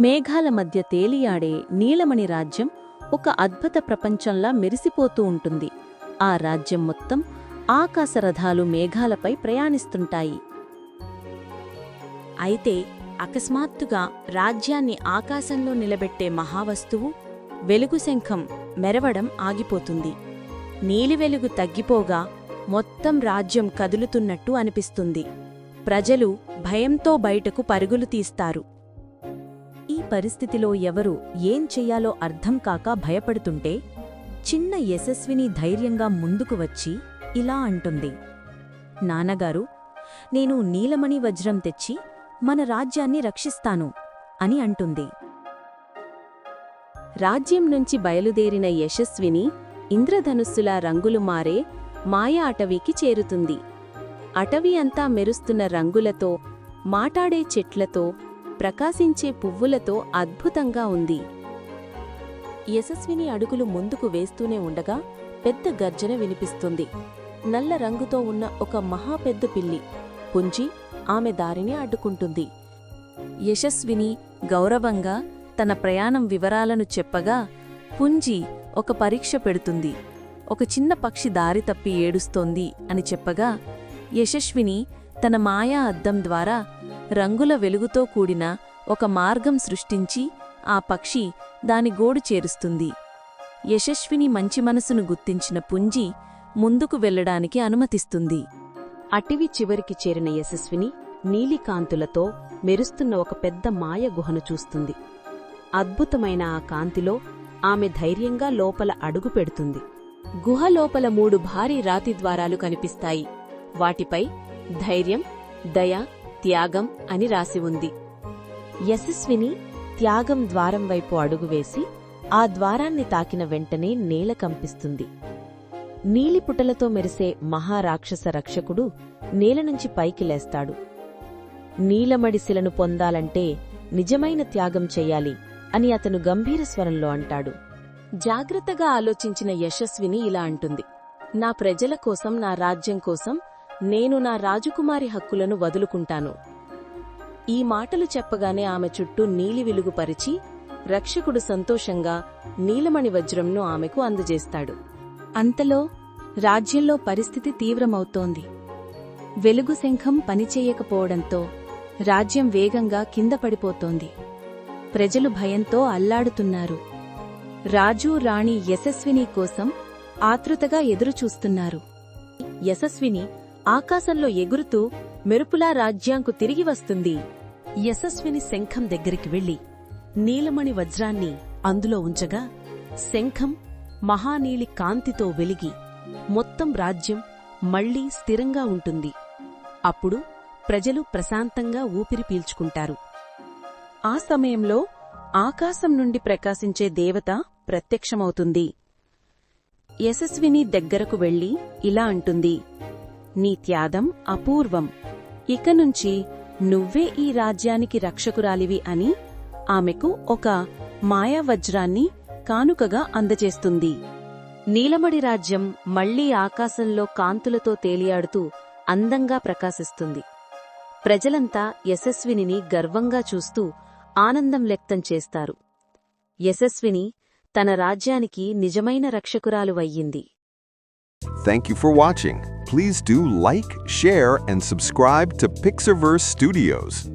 మేఘాల మధ్య తేలియాడే నీలమణి రాజ్యం ఒక అద్భుత ప్రపంచంలా మెరిసిపోతూ ఉంటుంది. ఆ రాజ్యం మొత్తం ఆకాశరథాలు మేఘాలపై ప్రయాణిస్తుంటాయి. అయితే అకస్మాత్తుగా రాజ్యాన్ని ఆకాశంలో నిలబెట్టే మహావస్తువు వెలుగుశంఖం మెరవడం ఆగిపోతుంది. నీలి వెలుగు తగ్గిపోగా మొత్తం రాజ్యం కదులుతున్నట్టు అనిపిస్తుంది. ప్రజలు భయంతో బయటకు పరుగులు తీస్తారు. పరిస్థితిలో ఎవరు ఏం చెయ్యాలో అర్థం కాక భయపడుతుంటే చిన్న యశస్విని ధైర్యంగా ముందుకు వచ్చి ఇలా అంటుంది. నాన్నగారు నేను నీలమణి వజ్రం తెచ్చి మన రాజ్యాన్ని రక్షిస్తాను అని అంటుంది. రాజ్యం నుంచి బయలుదేరిన యశస్విని ఇంద్రధనుస్సులా రంగులు మారే మాయా అటవీకి చేరుతుంది. అటవీ అంతా మెరుస్తున్న రంగులతో మాటాడే చెట్లతో ప్రకాశించే పువ్వులతో అద్భుతంగా ఉంది. యశస్విని అడుగులు ముందుకు వేస్తూనే ఉండగా పెద్ద గర్జన వినిపిస్తుంది. నల్ల రంగుతో ఉన్న ఒక మహా పెద్ద పిల్లి పుంజి ఆమె దారిని అడ్డుకుంటుంది. యశస్విని గౌరవంగా తన ప్రయాణం వివరాలను చెప్పగా పుంజి ఒక పరీక్ష పెడుతుంది. ఒక చిన్న పక్షి దారి తప్పి ఏడుస్తోంది అని చెప్పగా యశస్విని తన మాయా అద్దం ద్వారా రంగుల వెలుగుతో కూడిన ఒక మార్గం సృష్టించి ఆ పక్షి దాని గోడు చేరుస్తుంది. యశస్విని మంచి మనసును గుర్తించిన పుంజి ముందుకు వెళ్ళడానికి అనుమతిస్తుంది. అటవీ చివరికి చేరిన యశస్విని నీలికాంతులతో మెరుస్తున్న ఒక పెద్ద మాయ గుహను చూస్తుంది. అద్భుతమైన ఆ కాంతిలో ఆమె ధైర్యంగా లోపల అడుగు పెడుతుంది. గుహ లోపల మూడు భారీ రాతి ద్వారాలు కనిపిస్తాయి. వాటిపై ధైర్యం దయ త్యాగం అని రాసి ఉంది. యశస్విని త్యాగం ద్వారం వైపు అడుగువేసి ఆ ద్వారాన్ని తాకిన వెంటనే నేల కంపిస్తుంది. నీలిపుటలతో మెరిసే మహారాక్షస రక్షకుడు నేల నుంచి పైకి లేస్తాడు. నీలమడిశిలను పొందాలంటే నిజమైన త్యాగం చెయ్యాలి అని అతను గంభీర స్వరంలో అంటాడు. జాగ్రత్తగా ఆలోచించిన యశస్విని ఇలా అంటుంది. నా ప్రజల కోసం నా రాజ్యం కోసం నేను నా రాజకుమారి హక్కులను వదులుకుంటాను. ఈ మాటలు చెప్పగానే ఆమె చుట్టూ నీలి వెలుగుపరిచి రక్షకుడు సంతోషంగా నీలమణి వజ్రంను ఆమెకు అందజేస్తాడు. అంతలో రాజ్యంలో పరిస్థితి తీవ్రమవుతోంది. వెలుగు శంఖం పనిచేయకపోవడంతో రాజ్యం వేగంగా కింద పడిపోతోంది. ప్రజలు భయంతో అల్లాడుతున్నారు. రాజు రాణి యశస్విని కోసం ఆతృతగా ఎదురుచూస్తున్నారు. యశస్విని ఆకాశంలో ఎగురుతూ మెరుపులా రాజ్యాంకు తిరిగి వస్తుంది. యశస్విని శంఖం దగ్గరికి వెళ్ళి నీలమణి వజ్రాన్ని అందులో ఉంచగా శంఖం మహానీలి కాంతితో వెలిగి మొత్తం రాజ్యం మళ్ళీ స్థిరంగా ఉంటుంది. అప్పుడు ప్రజలు ప్రశాంతంగా ఊపిరి పీల్చుకుంటారు. ఆ సమయంలో ఆకాశం నుండి ప్రకాశించే దేవత ప్రత్యక్షమవుతుంది. యశస్విని దగ్గరకు వెళ్ళి ఇలా అంటుంది. నీ త్యాగం అపూర్వం. ఇక నుంచి నువ్వే ఈ రాజ్యానికి రక్షకురాలివి అని ఆమెకు ఒక మాయావజ్రాన్ని కానుకగా అందజేస్తుంది. నీలమడి రాజ్యం మళ్ళీ ఆకాశంలో కాంతులతో తేలియాడుతూ అందంగా ప్రకాశిస్తుంది. ప్రజలంతా యశస్వినిని గర్వంగా చూస్తూ ఆనందం వ్యక్తం చేస్తారు. యశస్విని తన రాజ్యానికి నిజమైన రక్షకురాలు అయ్యింది Thank you for. Please do like, share, and subscribe to Pixarverse Studios.